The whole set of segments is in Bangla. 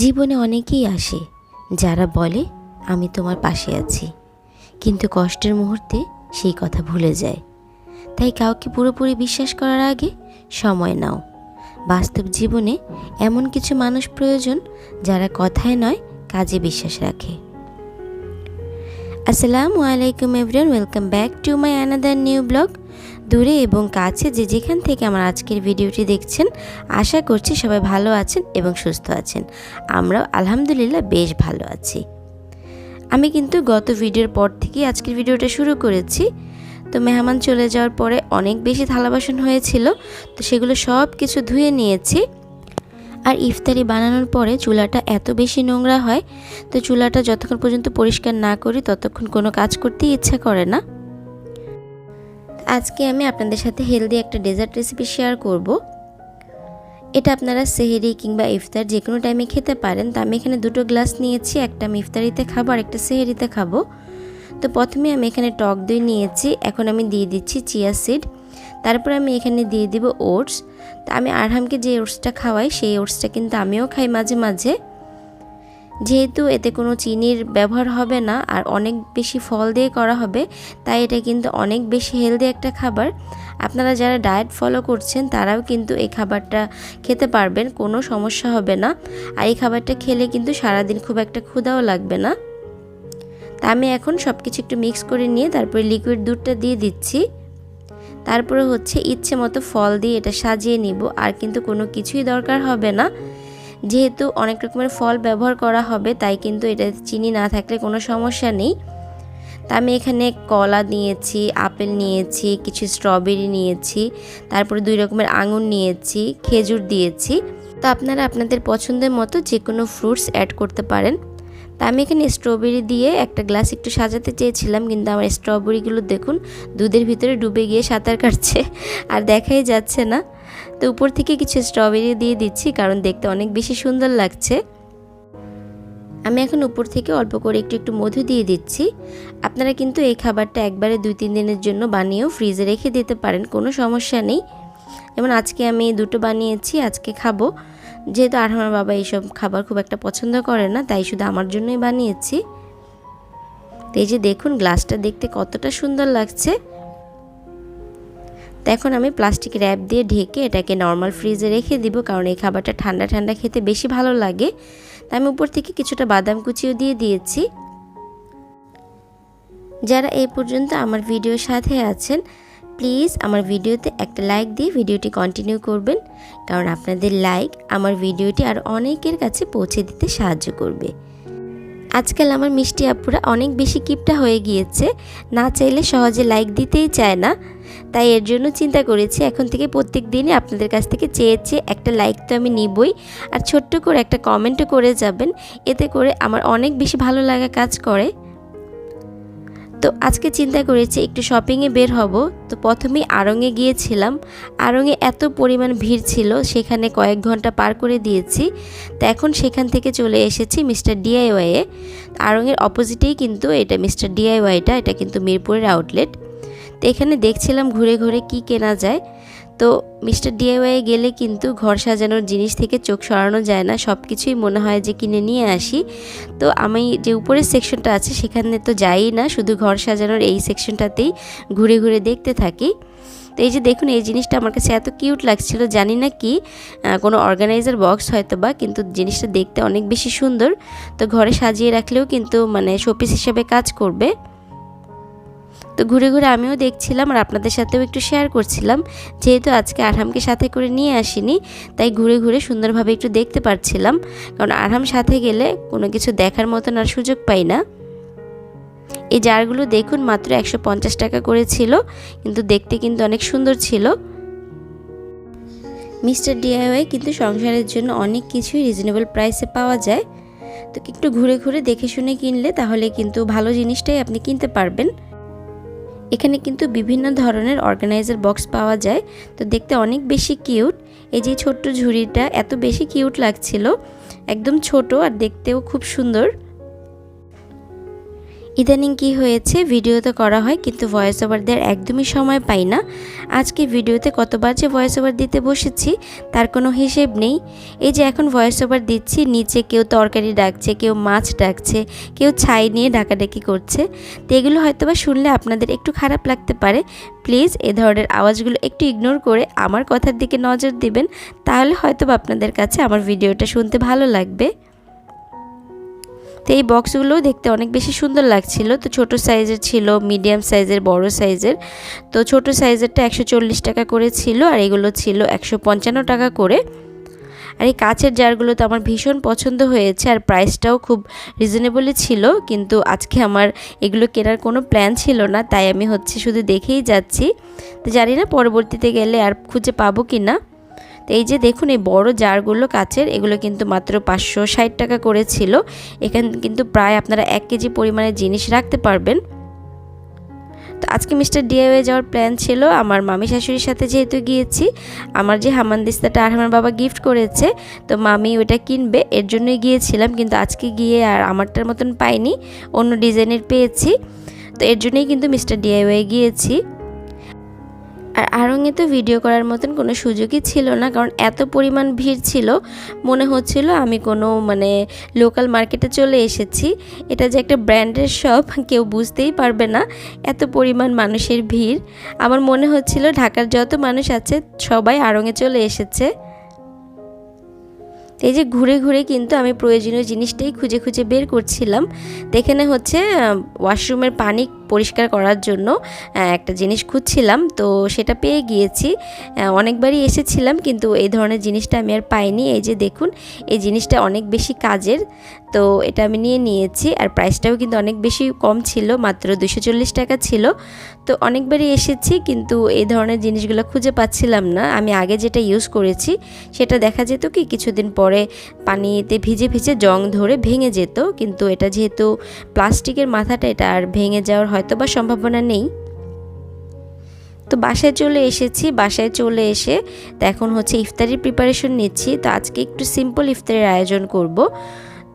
জীবনে অনেকেই আসে, যারা বলে, আমি তোমার পাশে আছি। কিন্তু কষ্টের মুহূর্তে সেই কথা ভুলে যায়। তাই কাউকে পুরোপুরি বিশ্বাস করার আগে সময় নাও। বাস্তব জীবনে এমন কিছু মানুষ প্রয়োজন, যারা কথায় নয়, কাজে বিশ্বাস রাখে। আসসালামু আলাইকুম everyone welcome back to my another new blog দূরে এবং কাছে যে যেখান থেকে আমার আজকের ভিডিওটি দেখছেন, আশা করছি সবাই ভালো আছেন এবং সুস্থ আছেন। আমরাও আলহামদুলিল্লাহ বেশ ভালো আছি। আমি কিন্তু গত ভিডিওর পর থেকেই আজকের ভিডিওটা শুরু করেছি। তো মেহমান চলে যাওয়ার পরে অনেক বেশি থালা বাসন হয়েছিল, তো সেগুলো সব কিছু ধুয়ে নিয়েছি। আর ইফতারি বানানোর পরে চুলাটা এত বেশি নোংরা হয়, তো চুলাটা যতক্ষণ পর্যন্ত পরিষ্কার না করি ততক্ষণ কোনো কাজ করতেই ইচ্ছা করে না। আজকে আমি আপনাদের সাথে হেলদি একটা ডেজার্ট রেসিপি শেয়ার করব। এটা আপনারা সেহেরি কিংবা ইফতার যে কোনো টাইমে খেতে পারেন। তো আমি এখানে দুটো গ্লাস নিয়েছি, একটা আমি ইফতারিতে খাব আর একটা সেহেরিতে খাব। তো প্রথমে আমি এখানে টক দই নিয়েছি, এখন আমি দিয়ে দিচ্ছি চিয়া সিড তারপর আমি এখানে দিয়ে দিব ওটস তা আমি আরহামকে যে ওটসটা খাওয়াই, সেই ওটসটা কিন্তু আমিও খাই মাঝে মাঝে। যেহেতু এতে কোনো চিনির ব্যবহার হবে না আর অনেক বেশি ফল দিয়ে করা হবে, তাই এটা কিন্তু অনেক বেশি হেলদি একটা খাবার। আপনারা যারা ডায়েট ফলো করছেন, তারাও কিন্তু এই খাবারটা খেতে পারবেন, কোনো সমস্যা হবে না। আর এই খাবারটা খেলে কিন্তু সারাদিন খুব একটা ক্ষুধাও লাগবে না। তা আমি এখন সব কিছু একটু মিক্স করে নিয়ে তারপরে লিকুইড দুধটা দিয়ে দিচ্ছি। তারপরে হচ্ছে ইচ্ছে মতো ফল দিয়ে এটা সাজিয়ে নিব, আর কিন্তু কোনো কিছুই দরকার হবে না। যেহেতু অনেক রকমের ফল ব্যবহার করা হবে, তাই কিন্তু এটা চিনি না থাকলে কোনো সমস্যা নেই। তা আমি এখানে কলা নিয়েছি, আপেল নিয়েছি, কিছু স্ট্রবেরি নিয়েছি, তারপরে দুই রকমের আঙুর নিয়েছি, খেজুর দিয়েছি। তো আপনারা আপনাদের পছন্দের মতো যে কোনো ফ্রুটস অ্যাড করতে পারেন। তা আমি এখানে স্ট্রবেরি দিয়ে একটা গ্লাস একটু সাজাতে চেয়েছিলাম, কিন্তু আমার স্ট্রবেরিগুলো দেখুন দুধের ভিতরে ডুবে গিয়ে সাঁতার কাটছে, আর দেখাই যাচ্ছে না। তো উপর থেকে কিছু স্ট্রবেরি দিয়ে দিচ্ছি কারণ দেখতে অনেক বেশি সুন্দর লাগছে। আমি এখন উপর থেকে অল্প করে একটু একটু মধু দিয়ে দিচ্ছি। আপনারা কিন্তু এই খাবারটা একবারে দুই তিন দিনের জন্য বানিয়েও ফ্রিজে রেখে দিতে পারেন, কোনো সমস্যা নেই। যেমন আজকে আমি দুটো বানিয়েছি, আজকে খাব। যেহেতু আর আমার বাবা এইসব খাবার খুব একটা পছন্দ করে না, তাই শুধু আমার জন্যই বানিয়েছি। তো এই যে দেখুন গ্লাসটা দেখতে কতটা সুন্দর লাগছে। তো এখন আমি প্লাস্টিক র্যাপ দিয়ে ঢেকে এটাকে নর্মাল ফ্রিজে রেখে দিব, কারণ এই খাবারটা ঠান্ডা ঠান্ডা খেতে বেশি ভালো লাগে। তাই আমি উপর থেকে কিছুটা বাদাম কুচিও দিয়ে দিয়েছি। যারা এই পর্যন্ত আমার ভিডিওর সাথে আছেন প্লিজ আমার ভিডিওতে একটা লাইক দিয়ে ভিডিওটি কন্টিনিউ করবেন, কারণ আপনাদের লাইক আমার ভিডিওটি আর অনেকের কাছে পৌঁছে দিতে সাহায্য করবে। আজকাল আমার মিষ্টি আপুরা অনেক বেশি কিপটা হয়ে গিয়েছে, না চাইলে সহজে লাইক দিতেই চায় না। তাই এর জন্য চিন্তা করেছি, এখন থেকে প্রত্যেক দিনই আপনাদের কাছ থেকে চেয়ে চেয়ে একটা লাইক তো আমি নিবই। আর ছোট্ট করে একটা কমেন্টও করে যাবেন, এতে করে আমার অনেক বেশি ভালো লাগা কাজ করে। তো আজকে চিন্তা করেছি, একটু শপিংয়ে বের হব। তো প্রথমেই আড়ংয়ে গিয়েছিলাম। আড়ংয়ে এত পরিমাণ ভিড় ছিল, সেখানে কয়েক ঘণ্টা পার করে দিয়েছি। তো এখন সেখান থেকে চলে এসেছি মিস্টার ডিআইওয়াইয়ে আড়ংয়ের অপোজিটেই কিন্তু এটা মিস্টার ডিআইওয়াইটা এটা কিন্তু মিরপুরের আউটলেট তো এখানে দেখছিলাম ঘুরে ঘুরে কি কেনা যায়। তো মিস্টার ডিআইওয়াই গেলে কিন্তু ঘর সাজানোর জিনিস থেকে চোখ সরানো যায় না সব কিছুই মনে হয় যে কিনে নিয়ে আসি। তো আমি যে উপরের সেকশনটা আছে সেখানে তো যাই না, শুধু ঘর সাজানোর এই সেকশনটাতেই ঘুরে ঘুরে দেখতে থাকি। তো এই যে দেখুন, এই জিনিসটা আমার কাছে এত কিউট লাগছিল, জানি না কি কোনো অর্গানাইজার বক্স হয়তো বা কিন্তু জিনিসটা দেখতে অনেক বেশি সুন্দর। তো ঘরে সাজিয়ে রাখলেও কিন্তু মানে শোপিস হিসেবে কাজ করবে। তো ঘুরে ঘুরে আমিও দেখছিলাম আর আপনাদের সাথেও একটু শেয়ার করছিলাম। যেহেতু আজকে আরহামকে সাথে করে নিয়ে আসিনি, তাই ঘুরে ঘুরে সুন্দরভাবে একটু দেখতে পারছিলাম। কারণ আরহাম সাথে গেলে কোনো কিছু দেখার মতন আর সুযোগ পাই না। এই জারগুলো দেখুন মাত্র একশো পঞ্চাশ টাকা করে ছিল, কিন্তু দেখতে কিন্তু অনেক সুন্দর ছিল। মিস্টার ডিআইওয়াই কিন্তু সংসারের জন্য অনেক কিছুই রিজনেবল প্রাইসে পাওয়া যায়। তো একটু ঘুরে ঘুরে দেখে শুনে কিনলে তাহলে কিন্তু ভালো জিনিসটাই আপনি কিনতে পারবেন। এখানে কিন্তু বিভিন্ন ধরনের অর্গানাইজার বক্স পাওয়া যায়। তো দেখতে অনেক বেশি কিউট এই যে ছোট্ট ঝুড়িটা এত বেশি কিউট লাগছিল। একদম ছোট আর দেখতেও খুব সুন্দর। ইদানিং কি হয়েছে? ভিডিও তো করা হয়, কিন্তু ভয়েস ওভার দেওয়ার একদমই সময় পাই না। আজকে ভিডিওতে কতবার যে ভয়েস ওভার দিতে বসেছি, তার কোনো হিসেব নেই। এই যে এখন ভয়েস ওভার দিচ্ছি, নিচে কেউ তরকারি ডাকছে, কেউ মাছ ডাকছে, কেউ ছাই নিয়ে ডাকাডাকি করছে। তো এগুলো হয়তো বা শুনলে আপনাদের একটু খারাপ লাগতে পারে। প্লিজ এ ধরনের আওয়াজগুলো একটু ইগনোর করে আমার কথার দিকে নজর দিবেন, তাহলে হয়তো আপনাদের কাছে আমার ভিডিওটা শুনতে ভালো লাগবে। তো এই বক্সগুলো দেখতে অনেক বেশি সুন্দর লাগছিল। তো ছোট সাইজের ছিল, মিডিয়াম সাইজের, বড় সাইজের। তো ছোট সাইজেরটা একশো চল্লিশ টাকা করে ছিল আর এগুলো ছিল একশো পঞ্চান্ন টাকা করে। আর এই কাচের জারগুলো তো আমার ভীষণ পছন্দ হয়েছে আর প্রাইসটাও খুব রিজনেবলই ছিল। কিন্তু আজকে আমার এগুলো কেনার কোনো প্ল্যান ছিল না, তাই আমি হচ্ছে শুধু দেখেই যাচ্ছি। তো জানি না পরবর্তীতে গেলে আর খুঁজে পাবো কি না তো এই যে দেখুন, এই বড় জারগুলো কাচের, এগুলো কিন্তু মাত্র পাঁচশো ষাট টাকা করে ছিল। এখানে কিন্তু প্রায় আপনারা এক কেজি পরিমাণের জিনিস রাখতে পারবেন। তো আজকে মিস্টার ডিআইওয়ে যাওয়ার প্ল্যান ছিল। আমার মামি শাশুড়ির সাথে যেহেতু গিয়েছি, আমার যে হামানদিস্তাটা আর আমার বাবা গিফট করেছে, তো মামি ওটা কিনবে। এর জন্যই গিয়েছিলাম, কিন্তু আজকে গিয়ে আর আমারটার মতন পাইনি, অন্য ডিজাইনের পেয়েছি। তো এর জন্যই কিন্তু মিস্টার ডিআইওয়ে গিয়েছি। আর আড়ঙে তো ভিডিও করার মতন কোনো সুযোগই ছিল না, কারণ এত পরিমাণ ভিড় ছিল। মনে হচ্ছিল আমি কোনো মানে লোকাল মার্কেটে চলে এসেছি। এটা যে একটা ব্র্যান্ডের শপ কেউ বুঝতেই পারবে না এত পরিমাণ মানুষের ভিড়। আমার মনে হচ্ছিল ঢাকার যত মানুষ আছে, সবাই আড়ঙে চলে এসেছে। এই যে ঘুরে ঘুরে কিন্তু আমি প্রয়োজনীয় জিনিসটাই খুঁজে খুঁজে বের করছিলাম। দেখে এখানে হচ্ছে ওয়াশরুমের পানি পরিষ্কার করার জন্য একটা জিনিস খুঁজছিলাম। তো সেটা পেয়ে গিয়েছি। অনেকবারই এসেছিলাম কিন্তু এই ধরনের জিনিসটা আমি আর পাইনি। এই যে দেখুন, এই জিনিসটা অনেক বেশি কাজের। তো এটা আমি নিয়ে নিয়েছি আর প্রাইসটাও কিন্তু অনেক বেশি কম ছিল, মাত্র দুশো টাকা ছিল। তো অনেকবারই এসেছি কিন্তু এই ধরনের জিনিসগুলো খুঁজে পাচ্ছিলাম না। আমি আগে যেটা ইউজ করেছি, সেটা দেখা যেত কি কিছুদিন পরে পানিতে ভিজে ভিজে জং ধরে ভেঙে যেত। কিন্তু এটা যেহেতু প্লাস্টিকের মাথাটা, এটা আর ভেঙে যাওয়ার হয়তো বা সম্ভাবনা নেই। তো বাসায় চলে এসেছি, বাসায় চলে এসে তো এখন হচ্ছে ইফতারির প্রিপারেশন নিচ্ছি। তো আজকে একটু সিম্পল ইফতারের আয়োজন করব।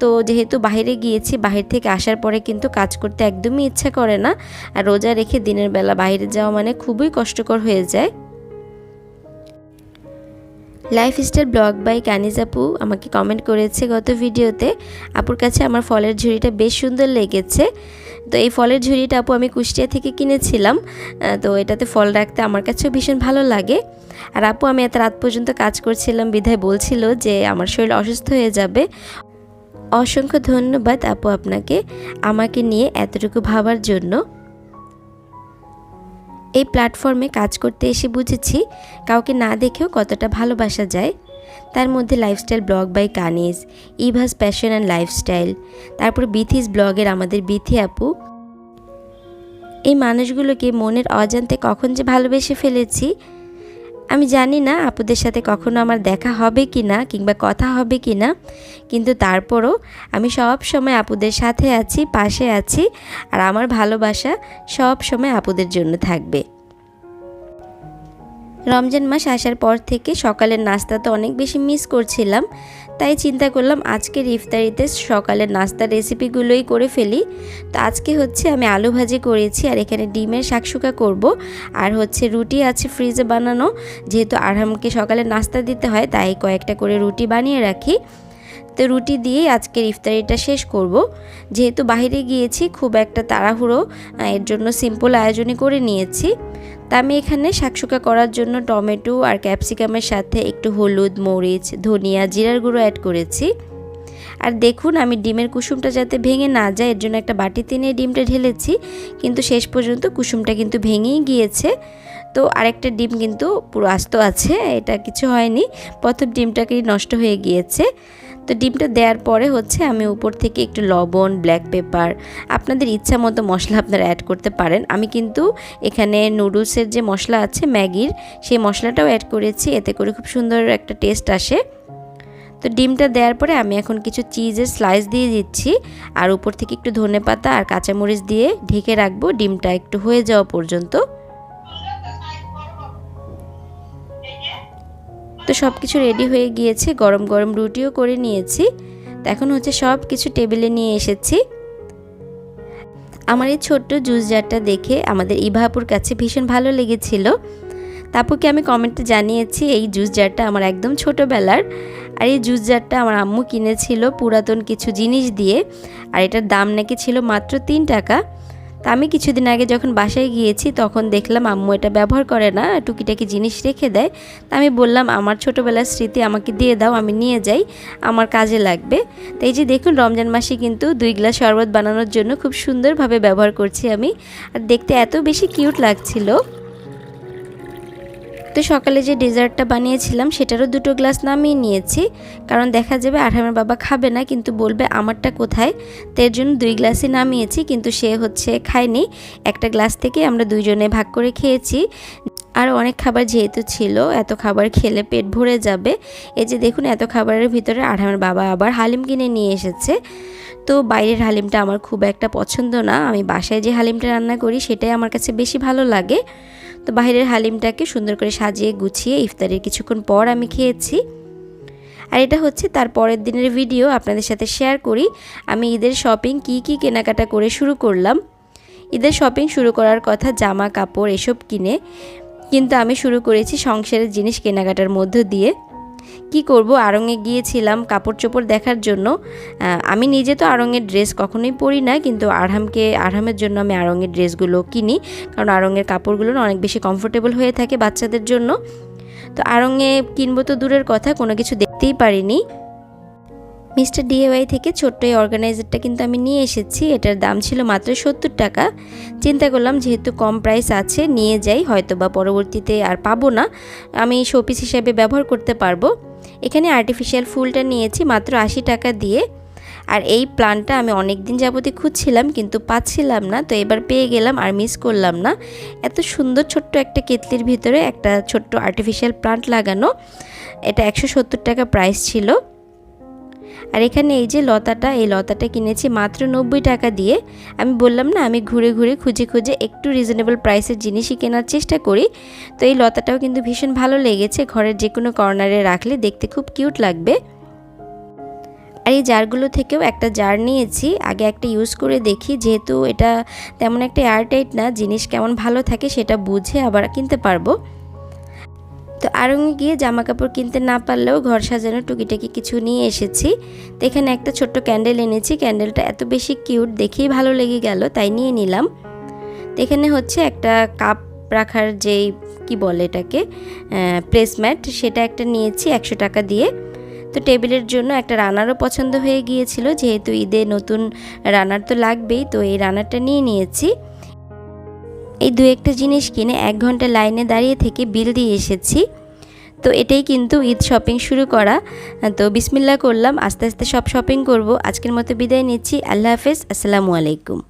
তো যেহেতু বাইরে গিয়েছি বাহির থেকে আসার পরে কিন্তু কাজ করতে একদমই ইচ্ছা করে না। আর রোজা রেখে দিনের বেলা বাইরে যাওয়া মানে খুবই কষ্টকর হয়ে যায়। লাইফস্টাইল ব্লগ বাই কানিজ আপু আমাকে কমেন্ট করেছে গত ভিডিওতে। আপুর কাছে আমার ফলের ঝুড়িটা বেশ সুন্দর লেগেছে। তো এই ফলের ঝুড়িটা আপু আমি কুষ্টিয়া থেকে কিনেছিলাম। তো এটাতে ফল রাখতে আমার কাছেও ভীষণ ভালো লাগে। আর আপু, আমি এত রাত পর্যন্ত কাজ করছিলাম, বিধায় বলছিল যে আমার শরীর অসুস্থ হয়ে যাবে। অসংখ্য ধন্যবাদ আপু আপনাকে আমাকে নিয়ে এতটুকু ভাবার জন্য। এই প্ল্যাটফর্মে কাজ করতে এসে বুঝেছি কাউকে না দেখেও কতটা ভালোবাসা যায়। তার মধ্যে lifestyle blog by Kaniz Eva's passion and lifestyle তারপর বিথিস ব্লগের আমাদের বিথি আপু। এই মানুষগুলোকে মনের অজান্তে কখন যে ভালোবেসে ফেলেছি আমি জানি না আপুদের সাথে কখনো আমার দেখা হবে কি না কিংবা কথা হবে কি না কিন্তু তারপরও আমি সব সময় আপুদের সাথে আছি, পাশে আছি, আর আমার ভালোবাসা সব সময় আপুদের জন্য থাকবে। রমজান মাস আসার পর থেকে সকালের নাস্তা তো অনেক বেশি মিস করছিলাম। তাই চিন্তা করলাম আজকের ইফতারিতে সকালের নাস্তার রেসিপিগুলোই করে ফেলি। তো আজকে হচ্ছে আমি আলু ভাজি করেছি আর এখানে ডিমের শাকশুকা করব। আর হচ্ছে রুটি আছে ফ্রিজে বানানো। যেহেতু আরহামকে সকালে নাস্তা দিতে হয়, তাই কয়েকটা করে রুটি বানিয়ে রাখি। তো রুটি দিয়েই আজকের ইফতারিটা শেষ করব। যেহেতু বাইরে গিয়েছি, খুব একটা তাড়াহুড়ো এর জন্য সিম্পল আয়োজনই করে নিয়েছি। তা আমি এখানে শাকশুকা করার জন্য টমেটো আর ক্যাপসিকামের সাথে একটু হলুদ, মরিচ, ধনিয়া, জিরার গুঁড়ো অ্যাড করেছি। আর দেখুন, আমি ডিমের কুসুমটা যাতে ভেঙে না যায়, এর জন্য একটা বাটিতে নিয়ে ডিমটা ঢেলেছি, কিন্তু শেষ পর্যন্ত কুসুমটা কিন্তু ভেঙেই গিয়েছে। তো আরেকটা ডিম কিন্তু পুরো আস্ত আছে, এটা কিছু হয়নি, প্রথম ডিমটাকেই নষ্ট হয়ে গিয়েছে। তো ডিমটা দেওয়ার পরে হচ্ছে আমি উপর থেকে একটু লবণ ব্ল্যাক পেপার আপনাদের ইচ্ছা মতো মশলা আপনারা অ্যাড করতে পারেন। আমি কিন্তু এখানে নুডলসের যে মশলা আছে, ম্যাগির, সেই মশলাটাও অ্যাড করেছি। এতে করে খুব সুন্দর একটা টেস্ট আসে। তো ডিমটা দেওয়ার পরে আমি এখন কিছু চিজের স্লাইস দিয়ে দিচ্ছি। আর উপর থেকে একটু ধনে পাতা আর কাঁচামরিচ দিয়ে ঢেকে রাখব। ডিমটা একটু হয়ে যাওয়া পর্যন্ত। সব কিছু রেডি হয়ে গিয়েছে, গরম গরম রুটিও করে নিয়েছি। এখন হচ্ছে সব কিছু টেবিলে নিয়ে এসেছি। আমার এই ছোট্ট জুস জারটা দেখে আমাদের ইভাপুর কাছে ভীষণ ভালো লেগেছিল। তাপুকে আমি কমেন্টে জানিয়েছি, এই জুস জারটা আমার একদম ছোটোবেলার। আর এই জুস জারটা আমার আম্মু কিনেছিল পুরাতন কিছু জিনিস দিয়ে। আর এটার দাম নাকি ছিল মাত্র তিন টাকা। তা আমি কিছুদিন আগে যখন বাসায় গিয়েছি, তখন দেখলাম আম্মু এটা ব্যবহার করে না, টুকিটাকি জিনিস রেখে দেয়। তা আমি বললাম, আমার ছোটোবেলার স্মৃতি আমাকে দিয়ে দাও, আমি নিয়ে যাই, আমার কাজে লাগবে। তাই যে দেখুন, রমজান মাসে কিন্তু দুই গ্লাস শরবত বানানোর জন্য খুব সুন্দরভাবে ব্যবহার করছি আমি। আর দেখতে এত বেশি কিউট লাগছিল। তো সকালে যে ডেজার্টটা বানিয়েছিলাম, সেটারও দুটো গ্লাস নামিয়ে নিয়েছি। কারণ দেখা যাবে আঠামের বাবা খাবে না, কিন্তু বলবে আমারটা কোথায়? তো এর জন্য দুই গ্লাসই নামিয়েছি, কিন্তু সে হচ্ছে খায়নি। একটা গ্লাস থেকে আমরা দুইজনে ভাগ করে খেয়েছি। আর অনেক খাবার যেহেতু ছিল, এত খাবার খেলে পেট ভরে যাবে। এই যে দেখুন, এত খাবারের ভিতরে আঠামের বাবা আবার হালিম কিনে নিয়ে এসেছে। তো বাইরের হালিমটা আমার খুব একটা পছন্দ না। আমি বাসায় যে হালিমটা রান্না করি, সেটাই আমার কাছে বেশি ভালো লাগে। তো বাহিরের হালিমটাকে সুন্দর করে সাজিয়ে গুছিয়ে ইফতারের কিছুক্ষণ পর আমি খেয়েছি। আর এটা হচ্ছে তার পরের দিনের ভিডিও আপনাদের সাথে শেয়ার করি। আমি ঈদের শপিং কি কি কেনাকাটা করে শুরু করলাম। ঈদের শপিং শুরু করার কথা জামা কাপড় এসব কিনে, কিন্তু আমি শুরু করেছি সংসারের জিনিস কেনাকাটার মধ্য দিয়ে। কি করব? আড়ঙে গিয়েছিলাম কাপড় চোপড় দেখার জন্য। আমি নিজে তো আড়ঙের ড্রেস কখনোই পরি না, কিন্তু আরহামকে, আরহামের জন্য আমি আড়ঙের ড্রেসগুলো কিনি, কারণ আড়ঙের কাপড়গুলো অনেক বেশি কমফোর্টেবল হয়ে থাকে বাচ্চাদের জন্য। তো আড়ঙে কিনবো তো দূরের কথা, কোনো কিছু দেখতেই পারিনি। মিস্টার ডিএওয়াই থেকে ছোট্ট এই অর্গানাইজারটা কিন্তু আমি নিয়ে এসেছি। এটার দাম ছিল মাত্র সত্তর টাকা। চিন্তা করলাম যেহেতু কম প্রাইস আছে, নিয়ে যাই হয়তো বা পরবর্তীতে আর পাবো না। আমি শোপিস হিসেবে ব্যবহার করতে পারব। এখানে আর্টিফিশিয়াল ফুলটা নিয়েছি মাত্র আশি টাকা দিয়ে। আর এই প্লান্টটা আমি অনেক দিন যাবতই খুঁজছিলাম, কিন্তু পাচ্ছিলাম না। তো এবার পেয়ে গেলাম আর মিস করলাম না। এত সুন্দর ছোট্ট একটা কেতলির ভিতরে একটা ছোট্ট আর্টিফিশিয়াল প্লান্ট লাগানো। এটা একশো সত্তর টাকা প্রাইস ছিল। আর এখানে এই যে লতাটা, এই লতাটা কিনেছি মাত্র নব্বই টাকা দিয়ে। আমি বললাম না, আমি ঘুরে ঘুরে, খুঁজে খুঁজে একটু রিজনেবল প্রাইসের জিনিসই কেনার চেষ্টা করি। তো এই লতাটাও কিন্তু ভীষণ ভালো লেগেছে, ঘরের যে কোনো কর্নারে রাখলে দেখতে খুব কিউট লাগবে। আর এই জারগুলো থেকেও একটা জার নিয়েছি, আগে একটা ইউজ করে দেখি, যেহেতু এটা তেমন একটা এয়ারটাইট না, জিনিস কেমন ভালো থাকে সেটা বুঝে আবার কিনতে পারব। তো আরঙে গিয়ে জামা কাপড় কিনতে না পারলেও ঘর সাজানো টুকিটাকি কিছু নিয়ে এসেছি। তো এখানে একটা ছোট্ট ক্যান্ডেল এনেছি। ক্যান্ডেলটা এত বেশি কিউট, দেখেই ভালো লেগে গেল, তাই নিয়ে নিলাম। তো এখানে হচ্ছে একটা কাপ রাখার যেই, কি বলে এটাকে প্লেসম্যাট সেটা একটা নিয়েছি একশো টাকা দিয়ে। তো টেবিলের জন্য একটা রানারও পছন্দ হয়ে গিয়েছিল, যেহেতু ঈদে নতুন রানার তো লাগবেই, তো এই রানারটা নিয়ে নিয়েছি। এই দু একটা জিনিস কিনে এক ঘণ্টা লাইনে দাঁড়িয়ে থেকে বিল দিয়ে এসেছি। তো এটাই কিন্তু ঈদ শপিং শুরু করা। তো বিসমিল্লা করলাম, আস্তে আস্তে সব শপিং করব। আজকের মতো বিদায় নিচ্ছি। আল্লাহ হাফেজ, আসসালামু আলাইকুম।